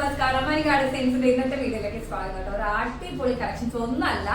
നമസ്കാരം മണികാട് സെയിൻസിന്റെ ഇന്നത്തെ വീഡിയോയിലേക്ക് സ്വാഗതം കേട്ടോ ഒരു അടിപൊളി കളക്ഷൻസ് ഒന്നല്ല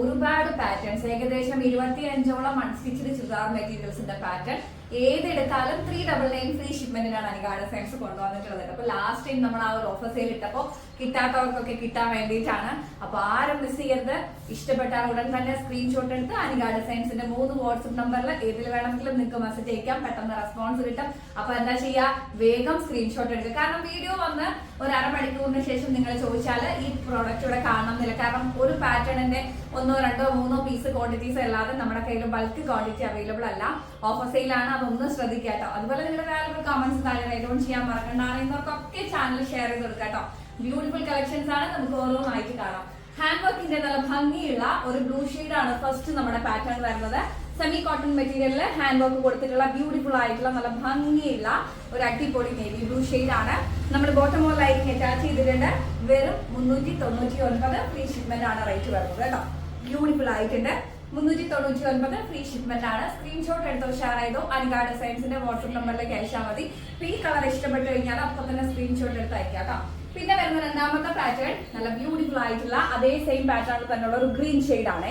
ഒരുപാട് പാറ്റേൺസ് ഏകദേശം ഇരുപത്തി അഞ്ചോളം അൺസ്റ്റിച്ചഡ് ചുരിദാർ മെറ്റീരിയൽസിന്റെ പാറ്റേൺ ഏതെടുത്താലും ത്രീ ഡബിൾ നയൻ ഫ്രീ ഷിപ്മെന്റിനാണ് അനികാട് സയൻസ് കൊണ്ടുവന്നിട്ടുള്ളത്. അപ്പൊ ലാസ്റ്റ് ടൈം നമ്മൾ ആ ഒരു ഓഫർ സെയിൽ ഇട്ടപ്പോൾ കിട്ടാത്തവർക്കൊക്കെ കിട്ടാൻ വേണ്ടിയിട്ടാണ്. അപ്പൊ ആരും മിസ് ചെയ്യരുത്. ഇഷ്ടപ്പെട്ടാൽ ഉടൻ തന്നെ സ്ക്രീൻഷോട്ട് എടുത്ത് അനികാട് സയൻസിന്റെ മൂന്ന് വാട്സ്ആപ്പ് നമ്പറിൽ ഏതിൽ വേണമെങ്കിലും നിങ്ങൾക്ക് മെസ്സേജ് അയക്കാം. പെട്ടെന്ന് റെസ്പോൺസ് കിട്ടും. അപ്പൊ എന്താ ചെയ്യാ? വേഗം സ്ക്രീൻഷോട്ട് എടുക്കുക. കാരണം വീഡിയോ വന്ന് ഒരു അരമണിക്കൂറിന് ശേഷം നിങ്ങൾ ചോദിച്ചാൽ ഈ പ്രോഡക്റ്റ് ഇവിടെ കാണണമെന്നില്ല കാരണം ഒരു പാറ്റേണിന്റെ ഒന്നോ രണ്ടോ മൂന്നോ പീസ് ക്വാണ്ടിറ്റീസ് അല്ലാതെ നമ്മുടെ കയ്യിൽ ബൾക്ക് ക്വാണ്ടിറ്റി അവൈലബിൾ അല്ല. ഓഫർ സെയിലാണ് അതൊന്ന് ശ്രദ്ധിക്കുക കേട്ടോ. അതുപോലെ നിങ്ങളുടെ വാല്യൂബിൾ കമന്റ്സ് താഴെ ഡോൺ ചെയ്യാൻ മറക്കണ്ട. അറിയുന്നവർക്കൊക്കെ ചാനൽ ഷെയർ ചെയ്ത് കൊടുക്കാം കേട്ടോ. ബ്യൂട്ടിഫുൾ കളക്ഷൻസ് ആണ്. നമുക്ക് ഓരോന്നായിട്ട് കാണാം. ഹാൻഡ് വർക്കിന്റെ നല്ല ഭംഗിയുള്ള ഒരു ബ്ലൂ ആണ് ഫസ്റ്റ് നമ്മുടെ പാറ്റേൺ വരുന്നത്. സെമി കോട്ടൺ മെറ്റീരിയലിൽ ഹാൻഡ് വർക്ക് കൊടുത്തിട്ടുള്ള ബ്യൂട്ടിഫുൾ ആയിട്ടുള്ള നല്ല ഭംഗിയുള്ള ഒരു അടിപൊളി നേവി ബ്ലൂ ആണ്. നമ്മൾ ബോട്ടം ഓൾ ലൈനിങ് അറ്റാച്ച് ചെയ്തിട്ടുണ്ട്. വെറും മുന്നൂറ്റി തൊണ്ണൂറ്റി ഒൻപത് ഫ്രീ ഷിപ്മെന്റ് ആണ് റേറ്റ് വരുന്നത് കേട്ടോ. ബ്യൂട്ടിഫുൾ ആയിട്ടുണ്ട്. മുന്നൂറ്റി തൊണ്ണൂറ്റി ഒൻപത് ഫ്രീ ഷിപ്മെന്റ് ആണ്. സ്ക്രീൻഷോട്ട് എടുത്തോ ഷെയർ ചെയ്തോ അനികാട് സയൻസിന്റെ വാട്സ്ആപ്പ് നമ്പറിലേക്ക് അയച്ചാൽ മതി. ഈ കളർ ഇഷ്ടപ്പെട്ടു കഴിഞ്ഞാൽ അപ്പൊ തന്നെ സ്ക്രീൻഷോട്ട് എടുത്ത് അയക്കാം കേട്ടോ. പിന്നെ വരുന്ന രണ്ടാമത്തെ പാറ്റേൺ നല്ല ബ്യൂട്ടിഫുൾ ആയിട്ടുള്ള അതേ സെയിം പാറ്റേണിൽ തന്നെയുള്ള ഒരു ഗ്രീൻ ആണ്.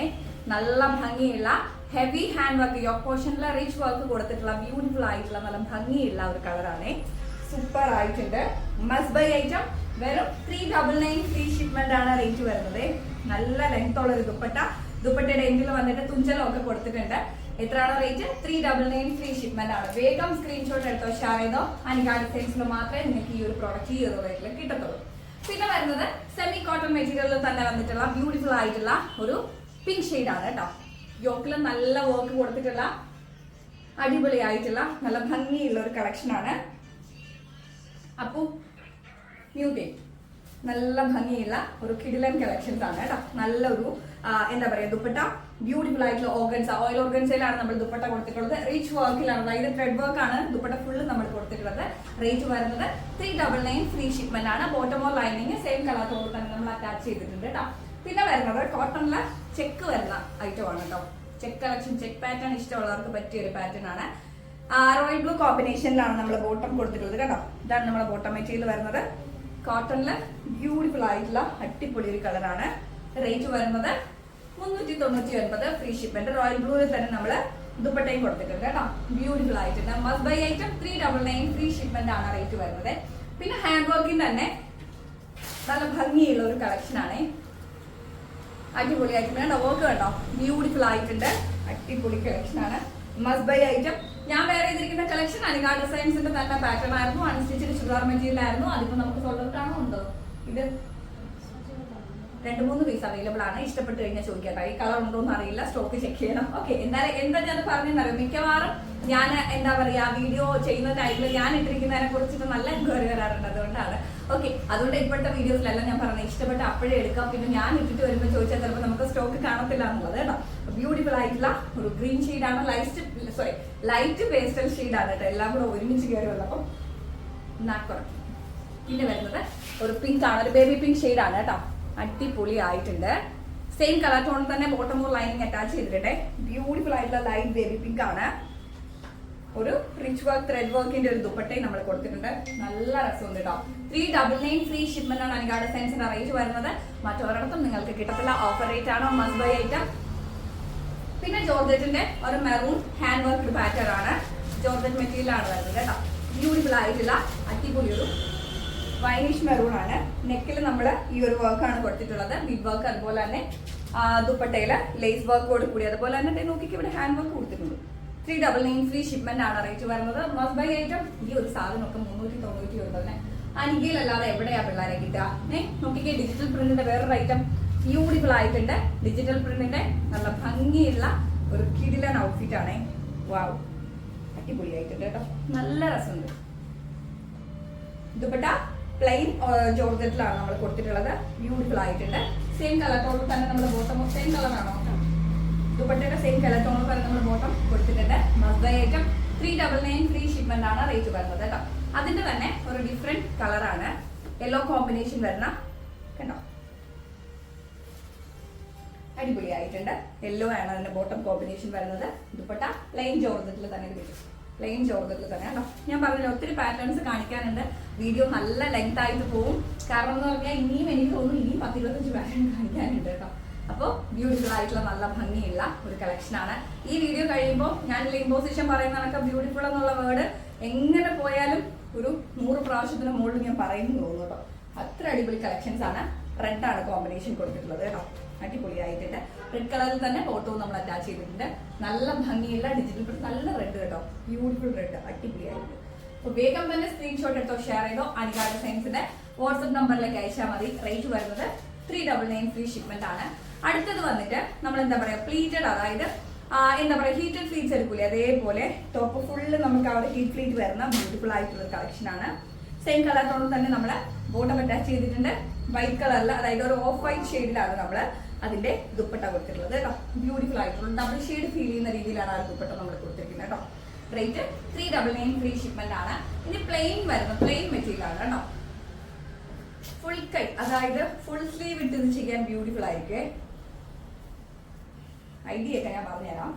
നല്ല ഭംഗിയുള്ള ഹെവി ഹാൻഡ് വർക്ക് യോക്ക് പോർഷനിൽ റിച്ച് വർക്ക് കൊടുത്തിട്ടുള്ള ബ്യൂട്ടിഫുൾ ആയിട്ടുള്ള നല്ല ഭംഗിയുള്ള ഒരു കളറാണ് സൂപ്പർ ആയിട്ടുണ്ട്. മസ് ബൈ ഐറ്റം വെറും three double nine free shipment ആണ് റേറ്റ് വരുന്നത്. നല്ല ലെങ്ത് ഉള്ള ഒരു ദുപ്പട്ട. ദുപ്പട്ടയുടെ എൻഡിൽ വന്നിട്ട് തുഞ്ചലൊക്കെ കൊടുത്തിട്ടുണ്ട്. എത്രയാണ് rate three double nine free shipment ആണ്. വേഗം സ്ക്രീൻഷോട്ട് എടുത്തോ ഷെയർ ചെയ്തോ. അനികാട് സൈൻസിൽ മാത്രമേ നിങ്ങൾക്ക് ഈ ഒരു പ്രോഡക്റ്റ് ഈ ഒരു റേറ്റിൽ കിട്ടത്തുള്ളൂ. പിന്നെ വരുന്നത് സെമി കോട്ടൺ മെറ്റീരിയലിൽ തന്നെ വന്നിട്ടുള്ള ബ്യൂട്ടിഫുൾ ആയിട്ടുള്ള ഒരു പിങ്ക് ഷെയ്ഡ് ആണ് കേട്ടോ. യോക്കിൽ നല്ല വർക്ക് കൊടുത്തിട്ടുള്ള അടിപൊളിയായിട്ടുള്ള നല്ല ഭംഗിയുള്ള ഒരു കളക്ഷൻ ആണ്. ന്യൂ മ്യൂട്ടേ നല്ല ഭംഗിയുള്ള ഒരു കിടിലൻ കളക്ഷൻസ് ആണ് കേട്ടോ. നല്ലൊരു എന്താ പറയാ ദുപ്പട്ട ബ്യൂട്ടിഫുൾ ആയിട്ടുള്ള ഓർഗൻസ് ഓയിൽ ഓർഗൻസയിലാണ് നമ്മൾ ദുപ്പട്ട കൊടുത്തിട്ടുള്ളത്. റീച്ച് വർക്കിലാണ് അതായത് ത്രെഡ് വർക്ക് ആണ് ദുപ്പട്ട ഫുള്ള് നമ്മൾ കൊടുത്തിട്ടുള്ളത്. റേറ്റ് വരുന്നത് three double nine free shipment ആണ്. ബോട്ടമോ ലൈനിങ് സെയിം കളർ കളറോട് തന്നെ നമ്മൾ അറ്റാച്ച് ചെയ്തിട്ടുണ്ട് കേട്ടോ പിന്നെ വരുന്നത് കോട്ടണിലെ ചെക്ക് വരുന്ന ഐറ്റം ആണ് കേട്ടോ ചെക്ക് കളക്ഷൻ ചെക്ക് പാറ്റേൺ ഇഷ്ടമുള്ളവർക്ക് പറ്റിയ ഒരു പാറ്റേൺ ആണ് റോയൽ ബ്ലൂ കോമ്പിനേഷനിലാണ് നമ്മൾ ബോട്ടം കൊടുത്തിട്ടുള്ളത് കേട്ടോ. ഇതാണ് നമ്മുടെ ബോട്ടം മെറ്റീരിയൽ വരുന്നത്. കോട്ടണിൽ ബ്യൂട്ടിഫുൾ ആയിട്ടുള്ള അടിപൊളി ഒരു കളറാണ് റേറ്റ് വരുന്നത് മുന്നൂറ്റി തൊണ്ണൂറ്റി ഒൻപത് ഫ്രീ ഷിപ്മെന്റ് റോയൽ ബ്ലൂവിൽ തന്നെ നമ്മൾ ദുപ്പട്ടയും കൊടുത്തിട്ടുണ്ട് കേട്ടോ. ബ്യൂട്ടിഫുൾ ആയിട്ടുണ്ട്. Must buy item three double nine free shipment ആണ് റേറ്റ് വരുന്നത്. പിന്നെ ഹാൻഡ് വർക്കിംഗ് തന്നെ നല്ല ഭംഗിയുള്ള ഒരു കളക്ഷൻ ആണ്. അടിപൊളിയായിട്ടുണ്ട് കേട്ടോ വർക്ക് കേട്ടോ ബ്യൂട്ടിഫുൾ ആയിട്ടുണ്ട്. അടിപൊളി കളക്ഷൻ ആണ്. മസ് ബൈ ഐറ്റം ഞാൻ വേറെ ചെയ്തിരിക്കുന്ന കളക്ഷൻ അനികാ ഡിസൈൻസിന്റെ തന്നെ പാറ്റേൺ ആയിരുന്നു. അൺസ്റ്റിച്ചഡ് ചുരിദാർ മെറ്റീരിയൽ ആയിരുന്നു. അതിപ്പോ നമുക്ക് സ്വന്തമായിട്ടാണോ ഉണ്ടോ ഇത് രണ്ട് മൂന്ന് പീസ് അവൈലബിൾ ആണ്. ഇഷ്ടപ്പെട്ട് കഴിഞ്ഞാൽ ചോദിക്കട്ടെ ഈ കളർ ഉണ്ടോ എന്ന് അറിയില്ല. സ്റ്റോക്ക് ചെക്ക് ചെയ്യണം. ഓക്കെ എന്തായാലും എന്താ ഞാൻ പറഞ്ഞെന്നറിയാം മിക്കവാറും ഞാൻ എന്താ പറയാ വീഡിയോ ചെയ്യുന്ന ടൈമിൽ ഞാൻ ഇട്ടിരിക്കുന്നതിനെ കുറിച്ചിട്ട് നല്ല എൻക്വയറി വരാറുണ്ട് അതുകൊണ്ടാണ്. ഓക്കെ അതുകൊണ്ട് ഇപ്പോഴത്തെ വീഡിയോസിലെല്ലാം ഞാൻ പറഞ്ഞത് ഇഷ്ടപ്പെട്ട അപ്പോഴേ എടുക്കാം. പിന്നെ ഞാൻ ഇട്ടിട്ട് വരുമ്പോൾ ചോദിച്ചാൽ ചിലപ്പോൾ നമുക്ക് സ്റ്റോക്ക് കാണത്തില്ല എന്നുള്ളത് കേട്ടോ. ബ്യൂട്ടിഫുൾ ആയിട്ടുള്ള ഒരു ഗ്രീൻ ആണ്. ലൈറ്റ് സോറി ലൈറ്റ് പേസ്റ്റൽ ആണ് കേട്ടോ. എല്ലാം കൂടെ ഒരുമിച്ച് കയറി വന്നപ്പം നാക്കുറ പിന്നെ വരുന്നത് ഒരു പിങ്ക് ആണ്. ഒരു ബേബി പിങ്ക് ആണ് കേട്ടോ. അടിപൊളി ആയിട്ടുണ്ട്. സെയിം കളർ ടോണിൽ തന്നെ ബോട്ടം ഓർ ലൈനിങ് അറ്റാച്ച് ചെയ്തിട്ടുണ്ട് ബ്യൂട്ടിഫുൾ ആയിട്ടുള്ള ലൈറ്റ് ബേബി പിങ്ക് ആണ്. ഒരു റിച്ച് വർക്ക് ത്രെഡ് വർക്കിന്റെ ഒരു ദുപ്പട്ടയും നമ്മൾ കൊടുത്തിട്ടുണ്ട്. നല്ല രസമുണ്ട് കേട്ടോ three double nine free shipment ആണ് അനികാട് സയൻസിന്റെ റേറ്റ് വരുന്നത്. മറ്റൊരിടത്തും നിങ്ങൾക്ക് കിട്ടത്തില്ല ഓഫർ റേറ്റ് ആണോ? മസ് ബൈ ഐറ്റം പിന്നെ ജോർജറ്റിന്റെ ഒരു മെറൂൺ ഹാൻഡ് വർക്ക് പാറ്റേൺ ആണ്. ജോർജറ്റ് മെറ്റീരിയൽ ആണ് വരുന്നത് കേട്ടോ ബ്യൂട്ടിഫുൾ ആയിട്ടുള്ള അടിപൊളി ഒരു വൈനിഷ് മെറൂൺ ആണ്. നെക്കിൽ നമ്മൾ ഈ ഒരു വർക്ക് ആണ് കൊടുത്തിട്ടുള്ളത്. ബിഗ് വർക്ക് അതുപോലെ തന്നെ ആ, ദുപ്പട്ടയിൽ ലേസ് വർക്കോട് കൂടി. അതുപോലെ തന്നെ നോക്കിക്ക് ഇവിടെ ഹാൻഡ് വർക്ക് കൊടുത്തിട്ടുണ്ട്. Three double nine free shipment ആണ് റേറ്റ് വരുന്നത്. മസ്റ്റ് ബൈ ഐറ്റം ഈ ഒരു സാധനമൊക്കെ മുന്നൂറ്റി തൊണ്ണൂറ്റി ഒൻപതിന് അനികയിലല്ലാതെ എവിടെയാ പിള്ളേരെ കിട്ടുക? ഏ നോക്കിക്കേ ഡിജിറ്റൽ പ്രിന്റിന്റെ വേറൊരു ഐറ്റം ബ്യൂട്ടിഫുൾ ആയിട്ടുണ്ട്. ഡിജിറ്റൽ പ്രിന്റിന്റെ നല്ല ഭംഗിയുള്ള ഒരു കിടിലൻ ഔട്ട്ഫിറ്റ് ആണേ. വാവ് അടിപൊളിയായിട്ടുണ്ട് കേട്ടോ. നല്ല രസമുണ്ട്. ദുപ്പട്ട? പ്ലെയിൻ ജോർജറ്റിലാണ് നമ്മൾ കൊടുത്തിട്ടുള്ളത്. ബ്യൂട്ടിഫുൾ ആയിട്ടുണ്ട്. സെയിം കളർ ടോണിൽ തന്നെ നമ്മൾ ബോട്ടം സെയിം കളറാണോ ദുപ്പട്ടയുടെ സെയിം കളർ ടോണിൽ തന്നെ നമ്മൾ ബോട്ടം കൊടുത്തിട്ടുണ്ട്. Must buy item three double nine free shipment ആണ് റേറ്റ് വരുന്നത് കേട്ടോ. അതിന്റെ തന്നെ ഒരു ഡിഫറെന്റ് കളറാണ് യെല്ലോ കോമ്പിനേഷൻ വരുന്ന കണ്ടോ? അടിപൊളിയായിട്ടുണ്ട്. യെല്ലോ ആണ് അതിന്റെ ബോട്ടം കോമ്പിനേഷൻ വരുന്നത്. ദുപ്പട്ട പ്ലെയിൻ ജോർജറ്റിൽ തന്നെ കിട്ടും. പ്ലെയിൻ ജോർജറ്റിൽ തന്നെ കേട്ടോ. ഞാൻ പറഞ്ഞില്ല ഒത്തിരി പാറ്റേൺസ് കാണിക്കാനുണ്ട്. വീഡിയോ നല്ല ലെങ്ത് ആയിട്ട് പോകും കാരണം എന്ന് പറഞ്ഞാൽ ഇനിയും എനിക്ക് തോന്നുന്നു ഇനിയും പത്തിരുപത്തഞ്ച് പാറ്റേൺ കാണിക്കാനുണ്ട് കേട്ടോ. അപ്പോൾ ബ്യൂട്ടിഫുൾ ആയിട്ടുള്ള നല്ല ഭംഗിയുള്ള ഒരു കളക്ഷനാണ് ഈ വീഡിയോ കഴിയുമ്പോൾ ഞാൻ ഇമ്പോസിഷൻ പറയുന്ന കണക്ക് ബ്യൂട്ടിഫുൾ എന്നുള്ള വേർഡ് എങ്ങനെ പോയാലും ഒരു നൂറ് പ്രാവശ്യത്തിന് മുകളിൽ ഞാൻ പറയുന്നു തോന്നുന്നു കേട്ടോ. അത്ര അടിപൊളി കളക്ഷൻസ് ആണ്. റെഡ് ആണ് കോമ്പിനേഷൻ കൊടുത്തിട്ടുള്ളത് കേട്ടോ. അടിപൊളിയായിട്ടുണ്ട്. റെഡ് കളറിൽ തന്നെ ഫോട്ടോവും നമ്മൾ അറ്റാച്ച് ചെയ്തിട്ടുണ്ട്. നല്ല ഭംഗിയുള്ള ഡിജിറ്റൽ പ്രിന്റ് നല്ല റെഡ് കേട്ടോ. ബ്യൂട്ടിഫുൾ റെഡ് അടിപൊളിയായിട്ട്. അപ്പൊ വേഗം തന്നെ സ്ക്രീൻഷോട്ട് എടുത്തോ ഷെയർ ചെയ്തോ. അനികാട് സയൻസിന്റെ വാട്സപ്പ് നമ്പറിലേക്ക് അയച്ചാൽ മതി. റേറ്റ് വരുന്നത് three double nine free shipment ആണ്. അടുത്തത് വന്നിട്ട് നമ്മൾ എന്താ പറയാ പ്ലീറ്റഡ് അതായത് എന്താ പറയാ ഹീറ്റഡ് ഫ്ലീറ്റ്സ് എടുക്കൂലേ? അതേപോലെ ടോപ്പ് ഫുള്ള് നമുക്ക് അവിടെ ഹീറ്റ് ഫ്ലീറ്റ് വരുന്ന ബ്യൂട്ടിഫുൾ ആയിട്ടുള്ള കളക്ഷൻ ആണ്. സെയിം കളർ തന്നെ നമ്മൾ ബോട്ടം അറ്റാച്ച് ചെയ്തിട്ടുണ്ട്. വൈറ്റ് കളറിൽ അതായത് ഒരു ഓഫ് വൈറ്റ് ഷെയ്ഡിലാണ് നമ്മൾ അതിന്റെ ദുപ്പട്ട കൊടുത്തിട്ടുള്ളത് കേട്ടോ. ബ്യൂട്ടിഫുൾ ആയിട്ടുള്ള ഡബിൾ ഷെയ്ഡ് ഫീൽ ചെയ്യുന്ന രീതിയിലാണ് ആ ദുപ്പട്ട നമ്മൾ കൊടുത്തിരിക്കുന്നത് കേട്ടോ. Rate three double nine free shipment ആണ്. ഇനി പ്ലെയിൻ വരുന്ന പ്ലെയിൻ മെറ്റീരിയൽ ആണ് കേട്ടോ. ഫുൾ കൈ അതായത് ഫുൾ സ്ലീവ് ഇട്ട് ഇത് ചെയ്യാൻ ബ്യൂട്ടിഫുൾ ആയിരിക്കേ. ഐഡിയ ഒക്കെ ഞാൻ പറഞ്ഞുതരാം.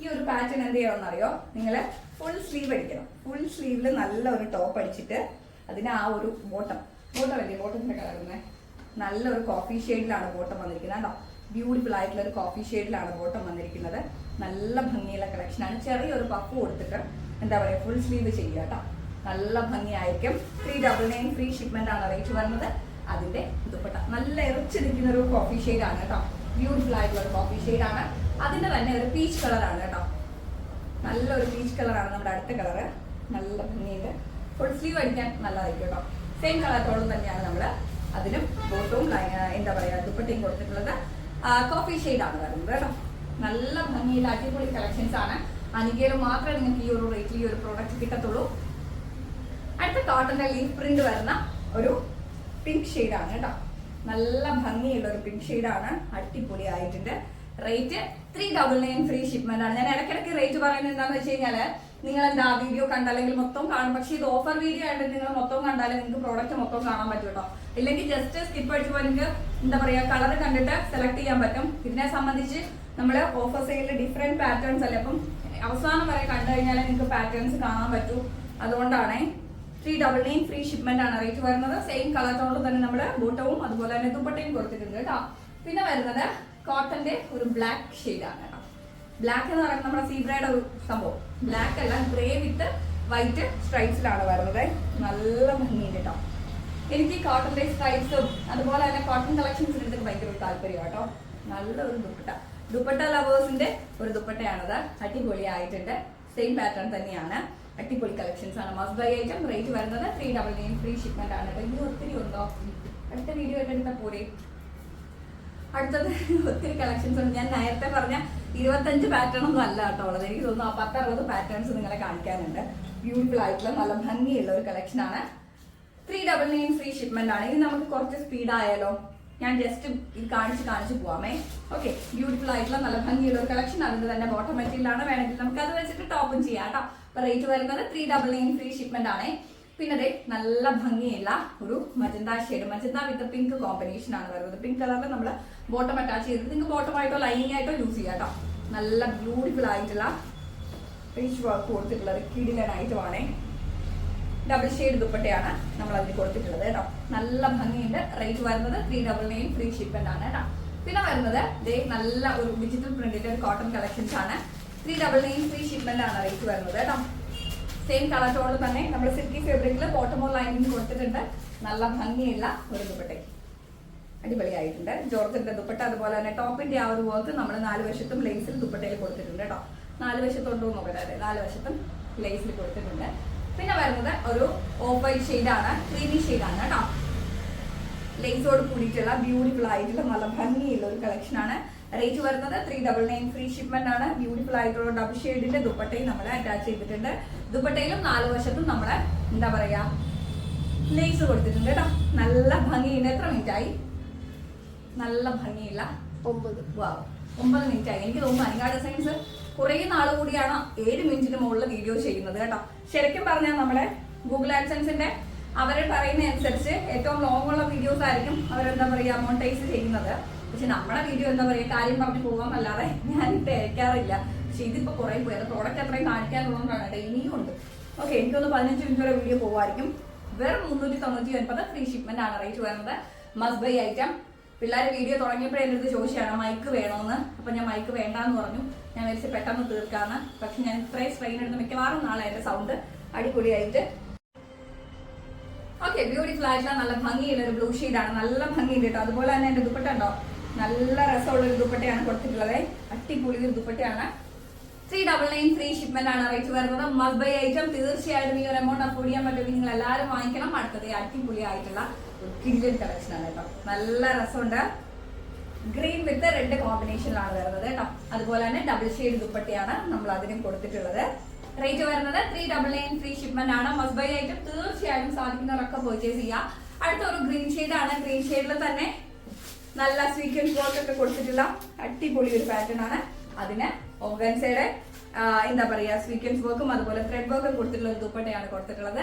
ഈ ഒരു പാറ്റേൺ എന്ത് ചെയ്യണമെന്നറിയോ? നിങ്ങൾ ഫുൾ സ്ലീവ് അടിക്കണം. ഫുൾ സ്ലീവിൽ നല്ല ഒരു ടോപ്പ് അടിച്ചിട്ട് അതിന് ആ ഒരു ബോട്ടം ബോട്ടം അല്ലേ? ബോട്ടത്തിന്റെ കളറുന്നത് നല്ലൊരു കോഫി ഷെയ്ഡിലാണ് ബോട്ടം വന്നിരിക്കുന്നത്. കേട്ടോ ബ്യൂട്ടിഫുൾ ആയിട്ടുള്ള ഒരു കോഫി ഷെയ്ഡിലാണ് ബോട്ടം വന്നിരിക്കുന്നത്. നല്ല ഭംഗിയുള്ള കളക്ഷനാണ് ചെറിയൊരു പഫ് കൊടുത്തിട്ട് എന്താ പറയുക ഫുൾ സ്ലീവ് ചെയ്യുക കേട്ടോ. നല്ല ഭംഗിയായിരിക്കും. Three double nine free shipment ആണ് റേറ്റ് വരുന്നത്. അതിന്റെ ദുപ്പട്ട. നല്ല ഇറച്ചിരിക്കുന്ന ഒരു കോഫി ഷെയ്ഡ് ആണ് കേട്ടോ. ബ്യൂട്ടിഫുൾ ആയിട്ടുള്ള ഒരു കോഫി ഷെയ്ഡ് ആണ് അതിന്റെ തന്നെ ഒരു പീച്ച് കളറാണ് കേട്ടോ. നല്ലൊരു പീച്ച് കളറാണ് നമ്മുടെ അടുത്ത കളർ നല്ല ഭംഗിയുണ്ട്. ഫുൾ സ്ലീവ് അടിക്കാൻ നല്ലതായിരിക്കും കേട്ടോ. സെയിം കളർ ടോളും തന്നെയാണ് നമ്മൾ അതിനും ബോട്ടവും എന്താ പറയുക ദുപ്പട്ടയും കൊടുത്തിട്ടുള്ളത് കോഫി ആണ് വരുന്നത് കേട്ടോ. നല്ല ഭംഗിയുള്ള അടിപൊളി കളക്ഷൻസ് ആണ്. അനികയിൽ മാത്രമേ നിങ്ങൾക്ക് ഈ ഒരു റേറ്റിൽ ഈ ഒരു പ്രോഡക്റ്റ് കിട്ടത്തുള്ളൂ. അടുത്ത കോട്ടന്റെ ലീഫ് പ്രിന്റ് വരുന്ന ഒരു പിങ്ക് ആണ് കേട്ടോ. നല്ല ഭംഗിയുള്ള ഒരു പിങ്ക് ആണ്. അടിപൊളി ആയിട്ടുണ്ട് rate three double nine free shipment ആണ്. ഞാൻ ഇടയ്ക്കിടയ്ക്ക് റേറ്റ് പറയുന്നത് എന്താണെന്ന് വെച്ച് കഴിഞ്ഞാൽ നിങ്ങൾ എന്താ വീഡിയോ കണ്ടല്ലെങ്കിൽ മൊത്തം കാണും. പക്ഷേ ഇത് ഓഫർ വീഡിയോ ആയിട്ട് നിങ്ങൾ മൊത്തം കണ്ടാലും നിങ്ങൾക്ക് പ്രോഡക്റ്റ് മൊത്തം കാണാൻ പറ്റും കേട്ടോ ഇല്ലെങ്കിൽ ജസ്റ്റ് സ്കിപ്പ് അടിച്ച് നിങ്ങൾക്ക് എന്താ പറയുക കളർ കണ്ടിട്ട് സെലക്ട് ചെയ്യാൻ പറ്റും. ഇതിനെ സംബന്ധിച്ച് നമ്മൾ ഓഫർ സെയിലിൽ ഡിഫറെന്റ് പാറ്റേൺസ് അല്ലേ? അപ്പം അവസാനം വരെ കണ്ടു കഴിഞ്ഞാലേ നിങ്ങൾക്ക് പാറ്റേൺസ് കാണാൻ പറ്റൂ. അതുകൊണ്ടാണ് three double nine free shipment ആണ് റേറ്റ് വരുന്നത്. സെയിം കളർ ടോണിൽ തന്നെ നമ്മൾ ബൂട്ടവും അതുപോലെ തന്നെ ദുപ്പട്ടയും കൊടുത്തിട്ടുണ്ട് കേട്ടോ. പിന്നെ വരുന്നത് കോട്ടന്റെ ഒരു ബ്ലാക്ക് ഷെയ്ഡ് ആണ് കേട്ടോ. ബ്ലാക്ക് എന്ന് പറയുന്നത് നമ്മുടെ സീബ്രയുടെ ഒരു സംഭവം. ബ്ലാക്ക് അല്ല ഗ്രേ വിത്ത് വൈറ്റ് സ്ട്രൈപ്സിലാണ് വരുന്നത്. നല്ല ഭംഗിയുണ്ട് കേട്ടോ എനിക്ക് കോട്ടന്റെ സ്ട്രൈപ്സും അതുപോലെ തന്നെ കോട്ടൺ കളക്ഷൻസിന് എടുത്ത് ഭയങ്കര ഒരു താല്പര്യം കേട്ടോ നല്ല ഒരു ദുപ്പട്ട. ദുപ്പട്ട ലവേഴ്സിന്റെ ഒരു ദുപ്പട്ടയാണത്. അടിപൊളിയായിട്ടുണ്ട്. സെയിം പാറ്റേൺ തന്നെയാണ്. അടിപൊളി കളക്ഷൻസ് ആണ്. മസ്റ്റ് ബൈ ഐറ്റം റേറ്റ് വരുന്നത് three double nine free shipment ആണ് ഇനി ഒത്തിരി ഉണ്ടോ? അടുത്ത വീഡിയോ എടുത്താൽ പോരെ. അടുത്തത് ഒത്തിരി കളക്ഷൻസ് ഉണ്ട്. ഞാൻ നേരത്തെ പറഞ്ഞ ഇരുപത്തഞ്ച് പാറ്റേൺ ഒന്നും അല്ല കേട്ടോ ഉള്ളത്. എനിക്ക് തോന്നുന്നു ആ പത്തറുപത് പാറ്റേൺസ് നിങ്ങളെ കാണിക്കാനുണ്ട്. ബ്യൂട്ടിഫുൾ ആയിട്ടുള്ള നല്ല ഭംഗിയുള്ള ഒരു കളക്ഷൻ ആണ്. Three double nine free shipment ആണ്. ഇത് നമുക്ക് കുറച്ച് സ്പീഡ് ആയാലോ? ഞാൻ ജസ്റ്റ് ഇത് കാണിച്ച് കാണിച്ച് പോവാമേ. ഓക്കെ ബ്യൂട്ടിഫുൾ ആയിട്ടുള്ള നല്ല ഭംഗിയുള്ള ഒരു കളക്ഷൻ അതിന്റെ തന്നെ ബോട്ടം മെറ്റീരിയലാണ് വേണമെങ്കിൽ നമുക്ക് അത് വെച്ചിട്ട് ടോപ്പും ചെയ്യാം കേട്ടോ. അപ്പൊ റേറ്റ് വരുന്നത് three double nine free shipment ആണ്. പിന്നെ അതെ നല്ല ഭംഗിയുള്ള ഒരു magenta shade magenta with pink combination ആണ് വരുന്നത്. പിങ്ക് കളറിൽ നമ്മൾ ബോട്ടം അറ്റാച്ച് ചെയ്തിട്ട് നിങ്ങൾക്ക് ബോട്ടം ആയിട്ടോ ലൈനിങ് ആയിട്ടോ യൂസ് ചെയ്യാം കേട്ടോ. നല്ല ബ്യൂട്ടിഫുൾ ആയിട്ടുള്ള റിച്ച് വർക്ക് കൊടുത്തിട്ടുള്ള കിടിലൻ ഐറ്റമാണേ ഡബിൾ ഷെയ്ഡ് ദുപ്പട്ടയാണ് നമ്മൾ അതിൽ കൊടുത്തിട്ടുള്ളത് കേട്ടോ. നല്ല ഭംഗിയുണ്ട്. റേറ്റ് വരുന്നത് three double nine free shipment ആണ് കേട്ടോ. പിന്നെ വരുന്നത് ദേ നല്ല ഒരു ഡിജിറ്റൽ പ്രിന്റിന്റെ ഒരു കോട്ടൺ കളക്ഷൻസ് ആണ്. Three double nine free shipment ആണ് റേറ്റ് വരുന്നത് കേട്ടോ. സെയിം കളർ ടോണിൽ തന്നെ. നമ്മൾ സിൽക്കി ഫാബ്രിക്കിൽ ബോട്ടമോ ലൈനിങ് കൊടുത്തിട്ടുണ്ട്. നല്ല ഭംഗിയുള്ള ഒരു ദുപ്പട്ട അടിപൊളിയായിട്ടുണ്ട്. ജോർജന്റെ ദുപ്പട്ട അതുപോലെ തന്നെ ടോപ്പിന്റെ ആ ഒരു വർക്ക് നമ്മൾ നാല് വശത്തും ലേസിൽ ദുപ്പട്ടയിൽ കൊടുത്തിട്ടുണ്ട് കേട്ടോ നാല് വശത്തുണ്ടോ നോക്കട്ടെ. നാല് വശത്തും ലേസിൽ കൊടുത്തിട്ടുണ്ട്. പിന്നെ വരുന്നത് ഒരു ഓഫ് വൈറ്റ് ഷെയ്ഡാണ് ക്രീമി ഷെയ്ഡാണ് കേട്ടോ ലേസോട് കൂടിയിട്ടുള്ള ബ്യൂട്ടിഫുൾ ആയിട്ടുള്ള നല്ല ഭംഗിയുള്ള ഒരു കളക്ഷൻ ആണ്. റേറ്റ് വരുന്നത് three double nine free shipment ആണ്. ബ്യൂട്ടിഫുൾ ആയിട്ടുള്ള ഡബിൾ ഷെയ്ഡിന്റെ ദുപ്പട്ടയും നമ്മൾ അറ്റാച്ച് ചെയ്തിട്ടുണ്ട്. ദുപ്പട്ടയിലും നാല് വശത്തും നമ്മൾ എന്താ പറയാ ലേസ് കൊടുത്തിട്ടുണ്ട് കേട്ടോ നല്ല ഭംഗിയുണ്ട്. എത്ര മിനിറ്റ് ആയി? നല്ല ഭംഗിയില്ല ഒമ്പത്. ഒമ്പത് മിനിറ്റ് ആയി. എനിക്ക് തോന്നുന്നു അനുകാട് സയൻസ് കുറെ നാൾ കൂടിയാണ് ഏഴ് മിനിറ്റിന് മുകളിൽ വീഡിയോ ചെയ്യുന്നത് കേട്ടോ. ശരിക്കും പറഞ്ഞാൽ നമ്മുടെ ഗൂഗിൾ ആഡ്സൻസിന്റെ അവർ പറയുന്ന അനുസരിച്ച് ഏറ്റവും ലോങ് ഉള്ള വീഡിയോസ് ആയിരിക്കും അവരെന്താ പറയുക മോണിറ്റൈസ് ചെയ്യുന്നത്. പക്ഷെ നമ്മുടെ വീഡിയോ എന്താ പറയുക കാര്യം പറഞ്ഞു പോകാൻ അല്ലാതെ ഞാൻ ഇട്ട് അയക്കാറില്ല. പക്ഷെ ഇതിപ്പോ കുറെ പോയി. അത് പ്രോഡക്റ്റ് അത്രയും കാണിക്കാനുള്ളതുകൊണ്ടാണ് കേട്ടോ. ഇനിയും ഉണ്ട്. ഓക്കെ എനിക്കൊന്ന് പതിനഞ്ച് മിനിറ്റ് വരെ വീഡിയോ പോകുമായിരിക്കും വെറും മുന്നൂറ്റി തൊണ്ണൂറ്റി ഒൻപത് ഫ്രീ ഷിപ്മെന്റ് ആണ് റേറ്റ് വരുന്നത്. മസ്റ്റ് ബൈ ഐറ്റം പിള്ളേർ വീഡിയോ തുടങ്ങിയപ്പോഴേ എന്റെ അടുത്ത് ചോദിച്ചാണ് മൈക്ക് വേണമെന്ന് അപ്പൊ ഞാൻ മൈക്ക് വേണ്ടാന്ന് പറഞ്ഞു. ഞാൻ വിചാരിച്ച് പെട്ടെന്ന് തീർക്കാന്ന്. പക്ഷെ ഞാൻ ഇത്രയും സ്ട്രെയിൻ എടുത്ത് മിക്കവാറും നാളെ എന്റെ സൗണ്ട് അടിപൊളിയായിട്ട്. ഓക്കെ ബ്യൂട്ടിഫുൾ ആയിട്ടുള്ള നല്ല ഭംഗിയുള്ള ഒരു ബ്ലൂ ആണ്. നല്ല ഭംഗിയുണ്ട് കേട്ടോ. അതുപോലെ തന്നെ എന്റെ ദുപ്പട്ട ഉണ്ടോ? നല്ല രസമുള്ള ഒരു ദുപ്പട്ടയാണ് കൊടുത്തിട്ടുള്ളത്. അടിപൊളി ഒരു ദുപ്പട്ടയാണ്. Three double nine free shipment ആണ് റേറ്റ് വരുന്നത്. മസ്റ്റ് ബൈ ഐറ്റം തീർച്ചയായിട്ടും ഈ ഒരു എമൗണ്ട് അഫോർഡ് ചെയ്യാൻ പറ്റുമെങ്കിൽ നിങ്ങൾ എല്ലാവരും വാങ്ങിക്കണം. അടുത്തത് അടിപൊളി ആയിട്ടുള്ള ഒരു കില്ലൻ കളക്ഷൻ ആണ് കേട്ടോ. നല്ല രസമുണ്ട്. ഗ്രീൻ വിത്ത് റെഡ് കോമ്പിനേഷനിലാണ് വരുന്നത് കേട്ടോ. അതുപോലെ തന്നെ ഡബിൾ ഷെയ്ഡ് ദുപ്പട്ടിയാണ് നമ്മൾ അതിനും കൊടുത്തിട്ടുള്ളത്. റേറ്റ് വരുന്നത് three double nine free shipment ആണ്. മസ്റ്റ് ബൈ ഐറ്റം തീർച്ചയായും സാധിക്കുന്നവരൊക്കെ പർച്ചേസ് ചെയ്യാം. അടുത്ത ഒരു ഗ്രീൻ ഷെയ്ഡ് ആണ്. ഗ്രീൻ ഷെയ്ഡിൽ തന്നെ നല്ല സ്വീക്വൻസ് ബോർഡ് ഒക്കെ കൊടുത്തിട്ടുള്ള അടിപൊളി ഒരു പാറ്റേൺ ആണ്. അതിന് ഓർഗൻസയുടെ എന്താ പറയാ സ്വീക്വൻസ് വർക്കും അതുപോലെ ത്രെഡ് വർക്കും കൊടുത്തിട്ടുള്ള ഒരു ദുപ്പട്ടയാണ് കൊടുത്തിട്ടുള്ളത്.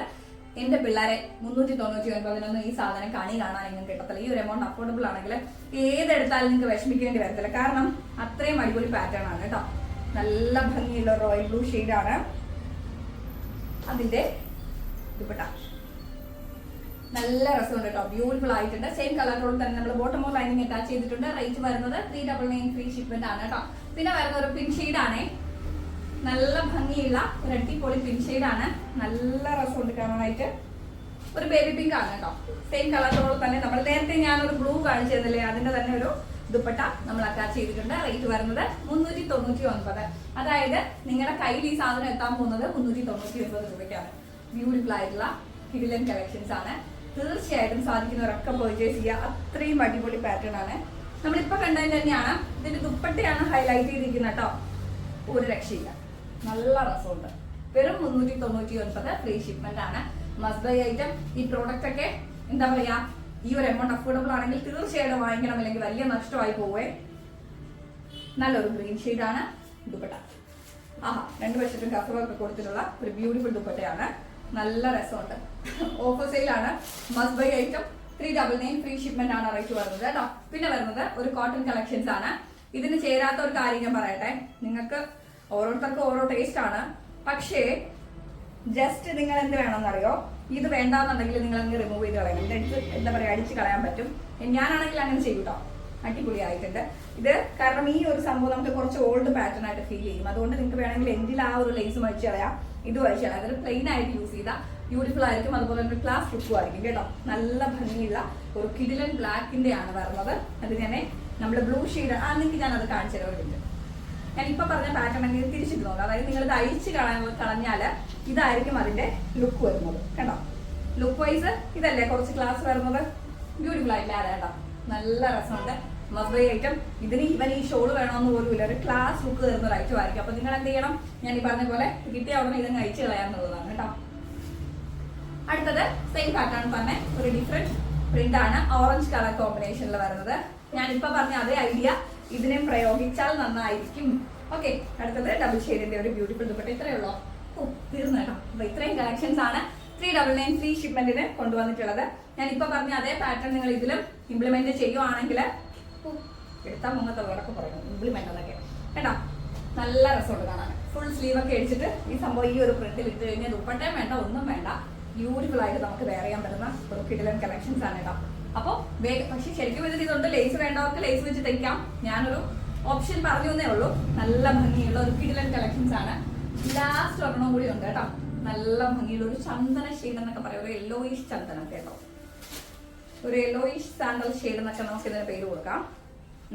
എന്റെ പിള്ളേരെ മുന്നൂറ്റി തൊണ്ണൂറ്റി ഒൻപതിനൊന്നും ഈ സാധനം കണി കാണാൻ നിങ്ങൾക്ക് കിട്ടത്തില്ല. ഈ ഒരു എമൗണ്ട് അഫോർഡബിൾ ആണെങ്കിൽ ഏതെടുത്താലും നിങ്ങൾക്ക് വിഷമിക്കേണ്ടി വരത്തില്ല. കാരണം അത്രയും അടിപൊളി പാറ്റേൺ ആണ് കേട്ടോ. നല്ല ഭംഗിയുള്ള റോയൽ ബ്ലൂ ഷെയ്ഡാണ് അതിന്റെ ദുപ്പട്ട. നല്ല രസമുണ്ട് കേട്ടോ. ബ്യൂട്ടിഫുൾ ആയിട്ടുണ്ട്. സെയിം കളറിനോട് തന്നെ നമ്മൾ ബോട്ടം മോൾ ലൈനിങ് അറ്റാച്ച് ചെയ്തിട്ടുണ്ട്. റേറ്റ് വരുന്നത് three double nine free shipment ആണ് കേട്ടോ. പിന്നെ വരുന്ന ഒരു പിൻ ആണേ. നല്ല ഭംഗിയുള്ള ഒരു അടിപൊളി പിൻ ആണ്. നല്ല രസമുണ്ട് കാണാനായിട്ട്. ഒരു ബേബി പിങ്ക് ആണ് കേട്ടോ. സെയിം കളറിനോട് തന്നെ. നമ്മൾ നേരത്തെ ഞാനൊരു ബ്ലൂ കാണിച്ചു തന്നില്ലേ അതിന്റെ തന്നെ ഒരു ദുപ്പട്ട നമ്മൾ അറ്റാച്ച് ചെയ്തിട്ടുണ്ട്. റേറ്റ് വരുന്നത് മുന്നൂറ്റി തൊണ്ണൂറ്റി ഒൻപത് അതായത് നിങ്ങളുടെ കയ്യിൽ ഈ സാധനം എത്താൻ പോകുന്നത് മുന്നൂറ്റി തൊണ്ണൂറ്റി ഒൻപത് രൂപയ്ക്കാണ്. ബ്യൂട്ടിഫുൾ ആയിട്ടുള്ള കിഡിലൻ കളക്ഷൻസ് ആണ്. തീർച്ചയായിട്ടും സാധിക്കുന്നവരൊക്കെ പർച്ചേസ് ചെയ്യുക അത്രയും അടിപൊളി പാറ്റേൺ ആണ്. നമ്മളിപ്പോ കണ്ടത് തന്നെയാണ് ഇതിന്റെ ദുപ്പട്ടയാണ് ഹൈലൈറ്റ് ചെയ്തിരിക്കുന്നത് കേട്ടോ. ഒരു രക്ഷയില്ല. നല്ല രസമുണ്ട് വെറും മുന്നൂറ്റി തൊണ്ണൂറ്റി ഒൻപത് ഫ്രീ ഷിപ്മെന്റ് ആണ്. മസ്റ്റ് ബൈ ഐറ്റം ഈ പ്രോഡക്റ്റ് ഒക്കെ എന്താ പറയാ ഈ ഒരു എമൗണ്ട് അഫോർഡബിൾ ആണെങ്കിൽ തീർച്ചയായിട്ടും വാങ്ങിക്കണം. അല്ലെങ്കിൽ വലിയ നഷ്ടമായി പോവേ. നല്ലൊരു ഗ്രീൻ ഷെയ്ഡാണ് ദുപ്പട്ട. ആഹാ രണ്ട് വശത്തും കഫറൊക്കെ കൊടുത്തിട്ടുള്ള ഒരു ബ്യൂട്ടിഫുൾ ദുപ്പട്ടയാണ്. നല്ല രസമുണ്ട്. Offer സെയിലാണ് must buy item three double nine free shipment ആണ് റേറ്റ് വരുന്നത് കേട്ടോ. പിന്നെ വരുന്നത് ഒരു കോട്ടൺ കളക്ഷൻസ് ആണ്. ഇതിന് ചേരാത്ത ഒരു കാര്യം ഞാൻ പറയട്ടെ. നിങ്ങൾക്ക് ഓരോരുത്തർക്കും ഓരോ ടേസ്റ്റ് ആണ്. പക്ഷേ ജസ്റ്റ് നിങ്ങൾ എന്ത് വേണമെന്നറിയോ? ഇത് വേണ്ടാന്നുണ്ടെങ്കിൽ നിങ്ങൾ അങ്ങ് റിമൂവ് ചെയ്ത് കളയണം. ഇതെടുത്ത് എന്താ പറയാ അടിച്ച് കളയാൻ പറ്റും. ഞാനാണെങ്കിൽ അങ്ങനെ ചെയ്യും കേട്ടോ അടിപൊളിയായിട്ടുണ്ട്. ഇത് കാരണം ഈ ഒരു സംഭവം നമുക്ക് കുറച്ച് ഓൾഡ് പാറ്റേൺ ആയിട്ട് ഫീൽ ചെയ്യും. അതുകൊണ്ട് നിങ്ങൾക്ക് വേണമെങ്കിൽ എന്തിലാ ഒരു ലേസ് മരിച്ചു കളയാം. ഇത് അയച്ചാൽ അതൊരു പ്ലെയിൻ ആയിട്ട് യൂസ് ചെയ്താൽ ബ്യൂട്ടിഫുൾ ആയിരിക്കും. അതുപോലെ തന്നെ ക്ലാസ് ലുക്കും ആയിരിക്കും കേട്ടോ. നല്ല ഭംഗിയുള്ള ഒരു കിഡിലൻ ബ്ലാക്കിന്റെ ആണ് വരുന്നത്. അത് ഞാൻ നമ്മുടെ ബ്ലൂ ഷെയ്ഡ് ആ നിങ്ങൾക്ക് ഞാൻ അത് കാണിച്ചു തരുന്നുണ്ട് ഞാൻ ഇപ്പൊ പറഞ്ഞ പാറ്റേൺ അങ്ങനെ തിരിച്ചിട്ട് നോക്കാം. അതായത് നിങ്ങൾ ഇത് അഴിച്ച് കളഞ്ഞാൽ ഇതായിരിക്കും അതിന്റെ ലുക്ക് വരുന്നത്. കേട്ടോ ലുക്ക് വൈസ് ഇതല്ലേ കുറച്ച് ക്ലാസ് വരുന്നത്? ബ്യൂട്ടിഫുൾ ആയിട്ടില്ല അതേട്ടോ നല്ല രസമുണ്ട്. മസ്ബൈ ഐറ്റം ഇതിന് ഇവൻ ഈ ഷോൾ വേണമെന്ന് പോലും ഇല്ല. ഒരു ക്ലാസ് ലുക്ക് തരുന്ന ഒരു ഐറ്റം ആയിരിക്കും. അപ്പൊ നിങ്ങൾ എന്ത് ചെയ്യണം? ഞാൻ ഈ പറഞ്ഞ പോലെ കിട്ടിയ ഉടനെ ഇതങ്ങ് അയച്ചു കളയാന്നുള്ളതാണ് കേട്ടോ. അടുത്തത് സെയിം പാറ്റേൺ തന്നെ. ഒരു ഡിഫറെന്റ് പ്രിന്റ് ആണ്. ഓറഞ്ച് കളർ കോമ്പിനേഷനിൽ വരുന്നത്. ഞാനിപ്പോ പറഞ്ഞ അതേ ഐഡിയ ഇതിനെ പ്രയോഗിച്ചാൽ നന്നായിരിക്കും. ഓക്കെ അടുത്തത് ഡബിൾ ഷെയ്ഡിന്റെ ഒരു ബ്യൂട്ടിഫുൾ ദുപ്പട്ട. ഇത്രയേ ഉള്ളൂ. ഓ തീർന്നു കേട്ടോ. അപ്പൊ ഇത്രയും കളക്ഷൻസ് ആണ് ത്രീ ഡബിൾ നയൻ ഫ്രീ ഷിപ്മെന്റിന് കൊണ്ടുവന്നിട്ടുള്ളത്. ഞാൻ ഇപ്പൊ പറഞ്ഞ അതേ പാറ്റേൺ നിങ്ങൾ ഇതിലും ഇംപ്ലിമെന്റ് ചെയ്യുവാണെങ്കിൽ എടുത്താൽ മുങ്ങത്തുള്ളവരൊക്കെ പറയും. ഇംപ്ലിമെന്റ് എന്നൊക്കെ കേട്ടാ? നല്ല രസമുണ്ട് കാണാൻ. ഫുൾ സ്ലീവ് ഒക്കെ അടിച്ചിട്ട് ഈ സംഭവം ഈ ഒരു പ്രിന്റിൽ ഇട്ട് കഴിഞ്ഞാൽ ദുപ്പട്ടയും വേണ്ട ഒന്നും വേണ്ട. ബ്യൂട്ടിഫുൾ ആയിട്ട് നമുക്ക് വെയർ ചെയ്യാൻ പറ്റുന്ന ഒരു കിടിലൻ കളക്ഷൻസ് ആണ് കേട്ടോ. അപ്പോൾ വേഗം പക്ഷെ ശരിക്കും ഇതിൽ ഇതുണ്ട്. ലേസ് വേണ്ടവർക്ക് ലേസ് വെച്ച് തയ്ക്കാം. ഞാനൊരു ഓപ്ഷൻ പറഞ്ഞു എന്നേ ഉള്ളൂ. നല്ല ഭംഗിയുള്ള ഒരു കിടിലൻ കളക്ഷൻസ് ആണ്. ലാസ്റ്റ് ഒരെണ്ണം കൂടി ഉണ്ട് കേട്ടോ. നല്ല ഭംഗിയുള്ള ഒരു ചന്ദന ഷെയ്ഡ് എന്നൊക്കെ പറയാം. ഒരു യെല്ലോയിഷ് ചന്ദനം കേട്ടോ. ഒരു യെല്ലോയിഷ് സാൻഡൽ ഷെയ്ഡ് എന്നൊക്കെ നമുക്ക് ഇതിന് പേര് കൊടുക്കാം.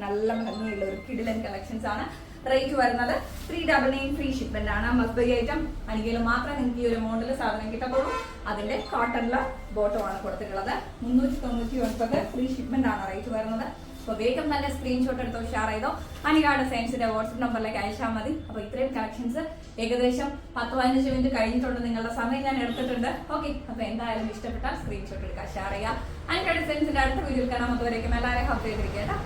നല്ല ഭംഗിയുള്ള ഒരു കിഡിലൻ കളക്ഷൻസ് ആണ്. റേറ്റ് വരുന്നത് three double nine free shipment ആണ്. മസ്ബറി ഐറ്റം അല്ലെങ്കിൽ മാത്രം നിങ്ങൾക്ക് ഈ ഒരു മോഡൽ സാധനം കിട്ടപ്പോഴും അതിന്റെ കോട്ടണിലെ ബോട്ടം ആണ് കൊടുത്തിട്ടുള്ളത്. മുന്നൂറ്റി തൊണ്ണൂറ്റി ഒൻപത് ഫ്രീ ഷിപ്മെന്റ് ആണ് റേറ്റ് വരുന്നത്. അപ്പോൾ വേഗം നല്ല സ്ക്രീൻഷോട്ട് എടുത്തോ ഷെയർ ചെയ്തോ. അനികാട് സയൻസിന്റെ വാട്സപ്പ് നമ്പറിലേക്ക് അയച്ചാൽ മതി. അപ്പോൾ ഇത്രയും കളക്ഷൻസ് ഏകദേശം പത്ത് പതിനഞ്ച് മിനിറ്റ് കഴിഞ്ഞിട്ടുണ്ട്. നിങ്ങളുടെ സമയം ഞാൻ എടുത്തിട്ടുണ്ട്. ഓക്കെ അപ്പോൾ എന്തായാലും ഇഷ്ടപ്പെട്ടാൽ സ്ക്രീൻഷോട്ട് എടുക്കുക ഷെയർ ചെയ്യുക അനികാട് സയൻസിന്റെ അടുത്ത വീഡിയോയിൽ കാണാൻ അതുവരേക്കും എല്ലാവരെയും ഹബ് ചെയ്തിരിക്കുക കേട്ടോ.